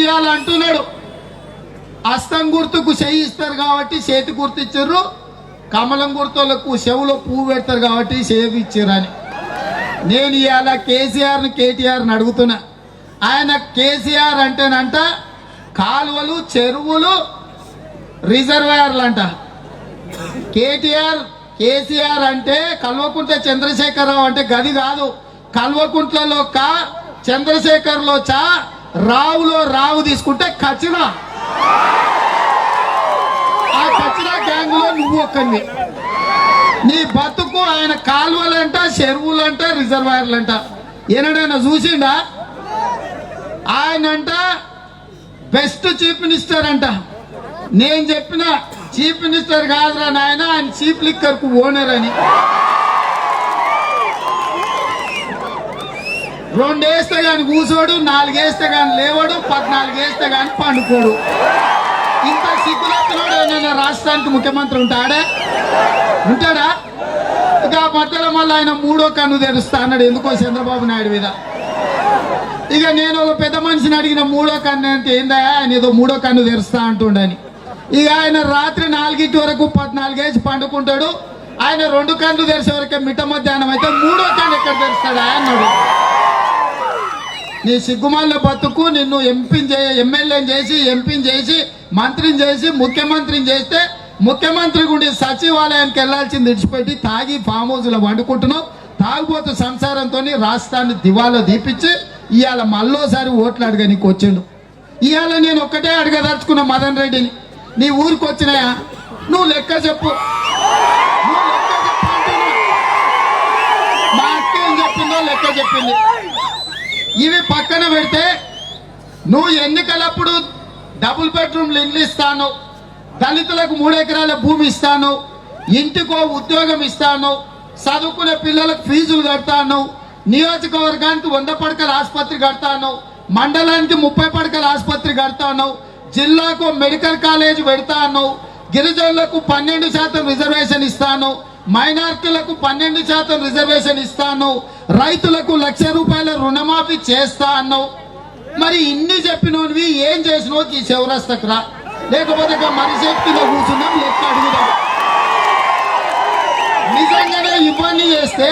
ఇవాళ అంటున్నాడు అస్తం గుర్తుకు చెయ్యి ఇస్తారు కాబట్టి చేతి గుర్తు ఇచ్చారు. కమలం గుర్తులకు చెవులో పువ్వు పెడతారు కాబట్టి చేతి ఇచ్చారని నేను ఇవాళ కేసీఆర్ని కేటీఆర్ని అడుగుతున్నా. ఆయన కేసీఆర్ అంటేనంట కాలువలు చెరువులు రిజర్వాయర్లు అంట కేటీఆర్ కేసీఆర్ అంటే కల్వకుంట్ల చంద్రశేఖరరావు అంటే గది కాదు. కల్వకుంట్లలో కా చంద్రశేఖర్లో చా రావులో రావు తీసుకుంటే కచ్చినా ఆ కచ్చినా గ్యాంగ్లో నువ్వు ఒక్కని నీ బతుకు ఆయన కాలువలంట చెరువులంట రిజర్వాయర్లంట. ఏనాడైనా చూసిండా? ఆయనంట బెస్ట్ చీఫ్ మినిస్టర్ అంట. నేను చెప్పిన చీఫ్ మినిస్టర్ కాదురా నాయన ఆయన చీఫ్ లిక్కర్కు ఓనర్ అని. రెండేస్తే కానీ కూసోడు నాలుగేస్తే కానీ లేవడు పద్నాలుగు వేస్తే పండుకోడు. ఇంత సిగ్గులెత్తనోడు ఏమైనా రాష్ట్రానికి ముఖ్యమంత్రి ఉంటాడా. ఉంటాడా? ఇక మధ్యలో మళ్ళీ ఆయన మూడో కన్ను తెరుస్తా అన్నాడు ఎందుకో చంద్రబాబు నాయుడు మీద. ఇక నేను ఒక పెద్ద మనిషిని అడిగిన మూడో కన్ను అంటే ఏందా ఆయన ఏదో మూడో కన్ను తెరుస్తా అంటుండని. ఇక ఆయన రాత్రి నాలుగింటి వరకు పద్నాలుగేసి పండుకుంటాడు. ఆయన రెండు కన్ను తెరిచే వరకే మిట్ట మధ్యాహ్నం అయితే మూడో కన్ను ఎక్కడ తెరుస్తాడా అన్నాడు. నీ సిగ్గుమాల బతుకు నిన్ను ఎంపీని చే ఎమ్మెల్యేని చేసి ఎంపీని చేసి మంత్రిని చేసి ముఖ్యమంత్రిని చేస్తే ముఖ్యమంత్రి గుండి సచివాలయానికి వెళ్ళాల్సింది విడిచిపెట్టి తాగి ఫామ్ హౌస్లో వండుకుంటున్నావు. తాగుబోతు సంసారంతో రాష్ట్రాన్ని దివాలో దీపించి ఇవాళ మళ్ళోసారి ఓట్లు అడగనికి వచ్చిండు. ఇవాళ నేను ఒక్కటే అడగదలుచుకున్నా మదన్ రెడ్డిని. నీ ఊరికి వచ్చినాయా? నువ్వు లెక్క చెప్పు. మా అక్క ఏం చెప్పిందో లెక్క చెప్పింది. ఇవి పక్కన పెడితే నువ్వు ఎన్నికలప్పుడు డబుల్ బెడ్రూమ్లు ఇల్లు ఇస్తాను దళితులకు మూడు ఎకరాల భూమి ఇస్తాను ఇంటికో ఉద్యోగం ఇస్తాను చదువుకునే పిల్లలకు ఫీజులు కడతాను నియోజకవర్గానికి వంద పడకల ఆసుపత్రి కడతాను మండలానికి ముప్పై పడకల ఆసుపత్రి కడతాను జిల్లాకు మెడికల్ కాలేజ్ పెడతాను గిరిజనులకు పన్నెండు శాతం రిజర్వేషన్ ఇస్తాను మైనార్టీలకు పన్నెండు శాతం రిజర్వేషన్ ఇస్తాను. రైతులకు లక్ష రూపాయల రుణమాఫీ చేస్తా అన్నావు మరి ఇన్ని చెప్పినవి ఏం చేసినావు ఈ చౌరస్తకు రా. లేకపోతే మన మరి చేతిలో కూర్చున్నాం లెక్క అడుగుదాం. నిజంగానే ఇవన్నీ చేస్తే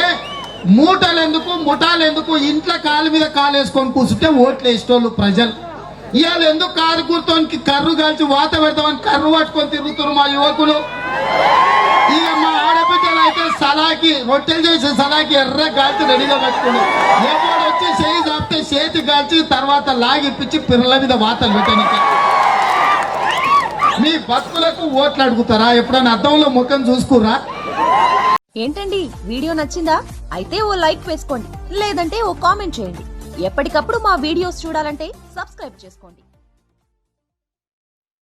మూటలు ఎందుకు ముఠాలు ఎందుకు ఇంట్లో కాలు మీద కాలు వేసుకొని కూర్చుంటే ఓట్లు వేసేటోళ్ళు ప్రజలు. ఇవాళ ఎందుకు కారు కూర్చోనికి కర్రు కాల్చి వాత పెడతామని కర్రు పట్టుకొని తిరుగుతున్నారు మా యువకులు? ఇక మా ఆడబిడ్డలు సలాకి రొట్టెలు చేసే సలాకి ఎర్ర కాల్చి రెడీగా పెట్టుకుని ఎవరు వచ్చి చేయి చాపితే చేతి కాల్చి తర్వాత లాగిప్పించి పిల్లల మీద వాతలు పెట్టడానికి. మీ భక్తులకు ఓట్లు అడుగుతారా? ఎప్పుడైనా అద్దంలో ముఖం చూసుకురా ఏంటండి? వీడియో నచ్చిందా? అయితే ఓ లైక్ వేసుకోండి. లేదంటే ఓ కామెంట్ చేయండి. ఎప్పటికప్పుడు మా వీడియోస్ చూడాలంటే సబ్స్క్రైబ్ చేసుకోండి.